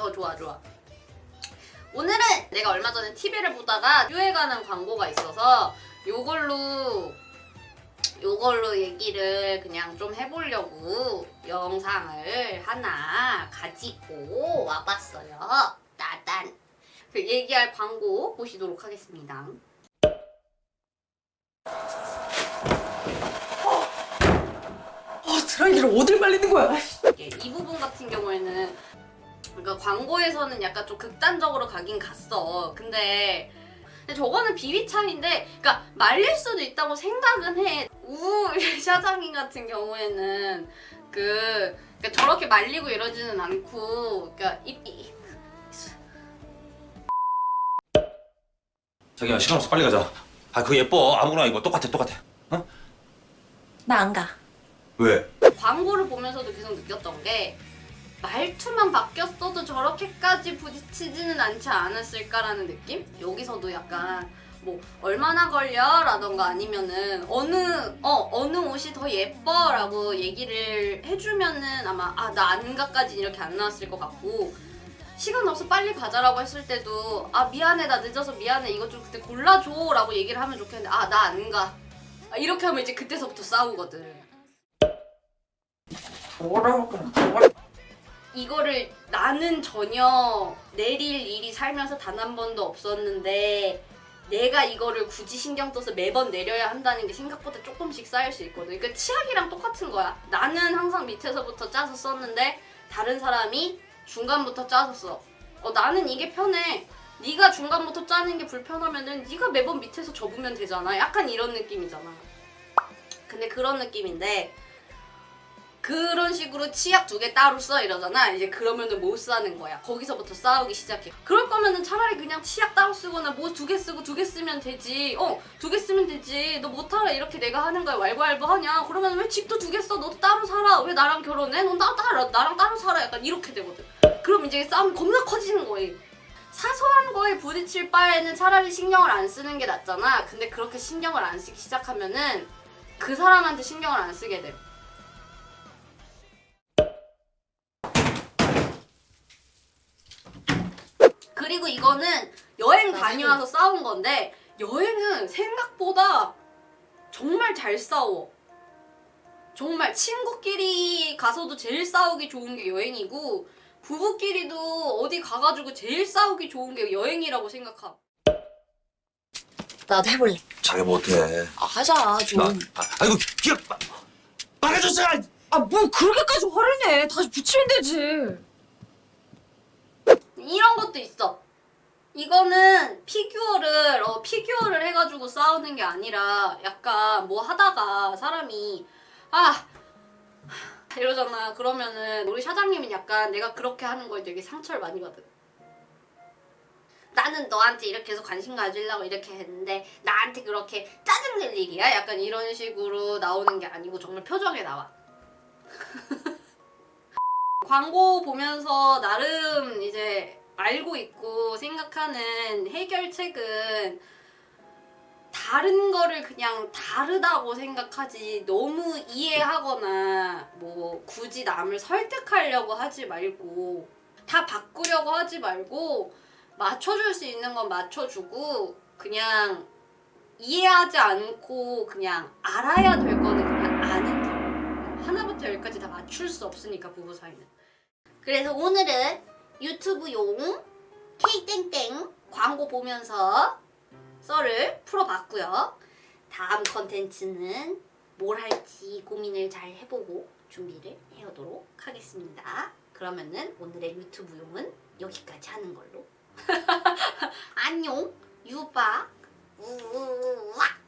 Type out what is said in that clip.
어 좋아 좋아. 오늘은 내가 얼마 전에 TV를 보다가 유해가는 광고가 있어서 요걸로 요걸로 얘기를 그냥 좀 해보려고 영상을 하나 가지고 와봤어요. 따단. 그 얘기할 광고 보시도록 하겠습니다. 아, 드라이기를 어딜 말리는 거야? 이게 이 부분 같은 경우에는 그러니까 광고에서는 약간 좀 극단적으로 가긴 갔어. 근데 근데 저거는 비위 차이인데, 그러니까 말릴 수도 있다고 생각은 해. 우 샤장인 같은 경우에는 그 그러니까 저렇게 말리고 이러지는 않고, 그러니까 입, 입 자기야 시간 없어 빨리 가자. 아 그거 예뻐 아무거나 입어 똑같아 똑같아. 어? 나 안 가. 왜? 광고를 보면서도 계속 느꼈던 게 말투만 바뀌었어도 저렇게까지 부딪히지는 않지 않았을까라는 느낌? 여기서도 약간 뭐 얼마나 걸려라던가 아니면은 어느 어 어느 옷이 더 예뻐라고 얘기를 해주면은 아마 아 나 안 가까지 이렇게 안 나왔을 것 같고 시간 없어 빨리 가자라고 했을 때도 아 미안해 나 늦어서 미안해 이거 좀 그때 골라줘라고 얘기를 하면 좋겠는데 아 나 안 가. 아, 이렇게 하면 이제 그때서부터 싸우거든. 뭐라고? 이거를 나는 전혀 내릴 일이 살면서 단 한 번도 없었는데 내가 이거를 굳이 신경 써서 매번 내려야 한다는 게 생각보다 조금씩 쌓일 수 있거든. 그러니까 치약이랑 똑같은 거야. 나는 항상 밑에서부터 짜서 썼는데 다른 사람이 중간부터 짜서 써. 어, 나는 이게 편해. 네가 중간부터 짜는 게 불편하면은 네가 매번 밑에서 접으면 되잖아. 약간 이런 느낌이잖아. 근데 그런 느낌인데 그런 식으로 치약 두 개 따로 써 이러잖아. 이제 그러면은 못 사는 거야. 거기서부터 싸우기 시작해. 그럴 거면은 차라리 그냥 치약 따로 쓰거나 뭐 두 개 쓰고 두 개 쓰면 되지. 어, 두 개 쓰면 되지. 너 못하라 이렇게 내가 하는 거야. 왈가왈부 하냐? 그러면 왜 집도 두 개 써? 너도 따로 살아. 왜 나랑 결혼해? 넌 나, 따라, 나랑 따로 살아. 약간 이렇게 되거든. 그럼 이제 싸움이 겁나 커지는 거예요. 사소한 거에 부딪힐 바에는 차라리 신경을 안 쓰는 게 낫잖아. 근데 그렇게 신경을 안 쓰기 시작하면은 그 사람한테 신경을 안 쓰게 돼. 그리고 이거는 여행 다녀와서 싸운 건데 여행은 생각보다 정말 잘 싸워. 정말 친구끼리 가서도 제일 싸우기 좋은 게 여행이고 부부끼리도 어디 가가지고 제일 싸우기 좋은 게 여행이라고 생각함. 나도 해볼래. 자기 못해. 아, 하자 좀. 나 아, 아이고 기억 말해줬어. 아, 뭐 그렇게까지 화를 내? 다시 붙이면 되지. 것도 있어. 이거는 피규어를 어, 피규어를 해가지고 싸우는 게 아니라 약간 뭐 하다가 사람이 아 이러잖아. 그러면은 우리 사장님은 약간 내가 그렇게 하는 거에 되게 상처를 많이 받아. 나는 너한테 이렇게 해서 관심 가지려고 이렇게 했는데 나한테 그렇게 짜증낼 일이야? 약간 이런 식으로 나오는 게 아니고 정말 표정에 나와. 광고 보면서 나름 이제 알고 있고 생각하는 해결책은 다른 거를 그냥 다르다고 생각하지 너무 이해하거나 뭐 굳이 남을 설득하려고 하지 말고 다 바꾸려고 하지 말고 맞춰줄 수 있는 건 맞춰주고 그냥 이해하지 않고 그냥 알아야 될 거는 그냥 아는 거. 하나부터 열까지 다 맞출 수 없으니까 부부 사이는. 그래서 오늘은 유튜브 용 K땡땡 광고 보면서 썰을 풀어봤고요. 다음 컨텐츠는 뭘 할지 고민을 잘 해보고 준비를 해오도록 하겠습니다. 그러면은 오늘의 유튜브용은 여기까지 하는 걸로. 안녕, 유바. 우우우와.